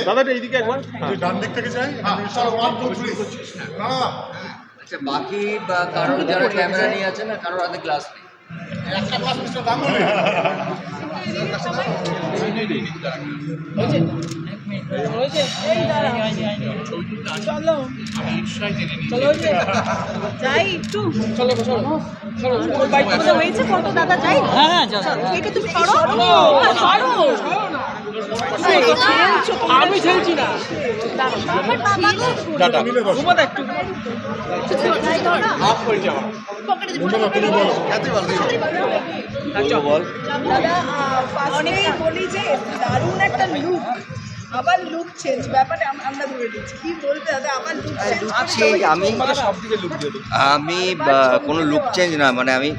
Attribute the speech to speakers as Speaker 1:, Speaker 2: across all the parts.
Speaker 1: দাদাটা এইদিকে একবার। হ্যাঁ।
Speaker 2: ডান দিক থেকে যাই চলো ওয়ান টু থ্রি না না
Speaker 3: আচ্ছা বাকি বা কারোর যারা ক্যামেরা নিয়ে আছে না কারোর হাতে গ্লাস নেই?
Speaker 2: একটা গ্লাস মিস্টার গাঙ্গুলি
Speaker 4: যাই একটু চলো চলো হয়েছে ফটো দাদা যাই হ্যাঁ এটা তুমি সরো সরো আমি ছেড়েছি না দারুণ একটা লুক আবার লুক চেঞ্জ ব্যাপারে আমরা ধরে নিচ্ছি। কি বলবে দাদা? আবার লুক চেঞ্জ
Speaker 3: আছি আমি আমি কোনো লুক চেঞ্জ না মানে আমি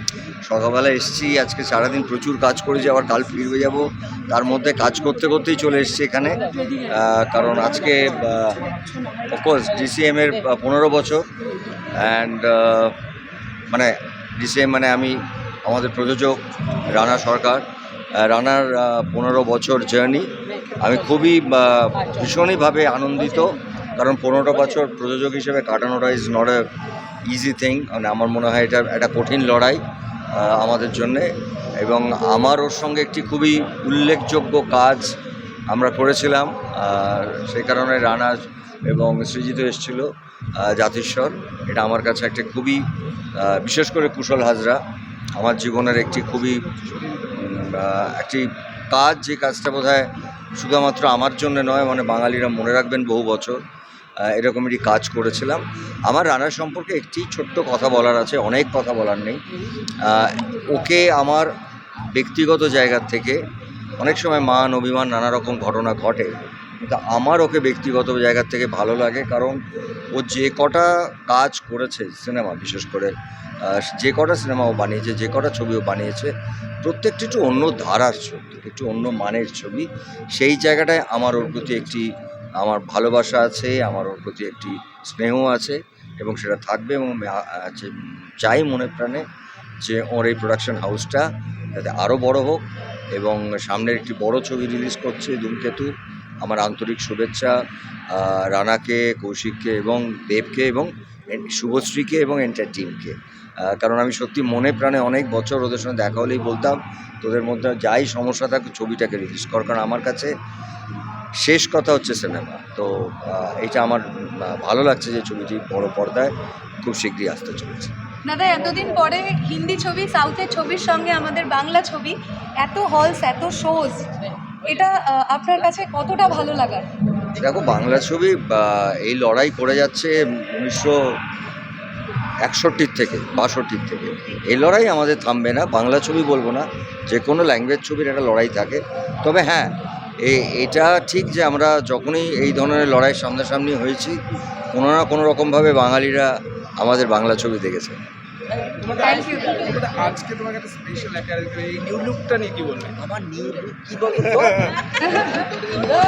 Speaker 3: সকালবেলা এসেছি আজকে সারাদিন প্রচুর কাজ করেছি আবার কাল ফিরবে যাব। তার মধ্যে কাজ করতে করতেই চলে এসেছি এখানে। কারণ আজকে অফকোর্স ডিসিএম এর পনেরো বছর। অ্যান্ড মানে ডিসিএম মানে আমি আমাদের প্রযোজক রানা সরকার। রানার পনেরো বছর জার্নি। আমি খুবই ভীষণইভাবে আনন্দিত, কারণ পনেরো বছর প্রযোজক হিসেবে কাটানোটা is not a easy thing মানে আমার মনে হয় এটা একটা কঠিন লড়াই আমাদের জন্যে। এবং আমার ওর সঙ্গে একটি খুবই উল্লেখযোগ্য কাজ আমরা করেছিলাম সেই কারণে রানা এবং সৃজিত এসেছিল জাতিস্বর। এটা আমার কাছে একটা খুবই বিশেষ করে কুশল হাজরা, আমার জীবনের একটি খুবই একটি কাজ, যে কাজটা বোধ হয় শুধুমাত্র আমার জন্য নয় মানে বাঙালিরা মনে রাখবেন বহু বছর এরকম একটি কাজ করেছিলাম। আমার রানার সম্পর্কে একটি ছোট্ট কথা বলার আছে, অনেক কথা বলার নেই। ওকে আমার ব্যক্তিগত জায়গার থেকে অনেক সময় মান, অভিমান, নানা রকম ঘটনা ঘটে। কিন্তু আমার ওকে ব্যক্তিগত জায়গার থেকে ভালো লাগে, কারণ ও যে কটা কাজ করেছে সিনেমা, বিশেষ করে যে কটা সিনেমা ও বানিয়েছে, যে কটা ছবি ও বানিয়েছে, প্রত্যেকটি একটু অন্য ধারার ছবি, একটু অন্য মানের ছবি। সেই জায়গাটায় আমার ওর প্রতি একটি, আমার ভালোবাসা আছে, আমার ওর প্রতি একটি স্নেহ আছে, এবং সেটা থাকবে, এবং চাই মনে প্রাণে যে ওর এই প্রোডাকশন হাউসটা যাতে আরও বড় হোক, এবং সামনের একটি বড় ছবি রিলিজ করছে ধূমকেতু। আমার আন্তরিক শুভেচ্ছা রানাকে, কৌশিককে এবং দেবকে এবং শুভশ্রীকে এবং এন্টার টিমকে কারণ আমি সত্যি মনে প্রাণে অনেক বছর ওদের সঙ্গে দেখা হলেই বলতাম, তোদের মধ্যে যাই সমস্যা থাকে ছবিটাকে রিলিজ কর। কারণ আমার কাছে শেষ কথা হচ্ছে সিনেমা তো এটা আমার ভালো লাগছে যে ছবিটি বড় পর্দায় খুব শীঘ্রই আসতে চলেছে।
Speaker 5: দাদা, এতদিন পরে হিন্দি ছবি সাউথের ছবির সঙ্গে আমাদের বাংলা ছবি, এত হলস এত শোজ এটা আপনার কাছে কতটা ভালো লাগার?
Speaker 3: দেখো, বাংলা ছবি এই লড়াই করে যাচ্ছে উনিশশো একষট্টির থেকে, বাষট্টির থেকে। এই লড়াই আমাদের থামবে না, বাংলা ছবি বলব না, যে কোনো ল্যাঙ্গুয়েজ ছবির একটা লড়াই থাকে। তবে হ্যাঁ এ- এটা ঠিক যে আমরা যখনই এই ধরনের লড়াই সামনাসামনি হয়েছি, কোনো না কোনো রকমভাবে বাঙালিরা আমাদের বাংলা ছবি দেখেছে।
Speaker 5: থ্যাংক ইউ
Speaker 1: আজকে তোমাকে একটা স্পেশাল একটা এই নিউ লুকটা নিয়ে কি বলবে?
Speaker 3: আমার নিউ কি বলতো?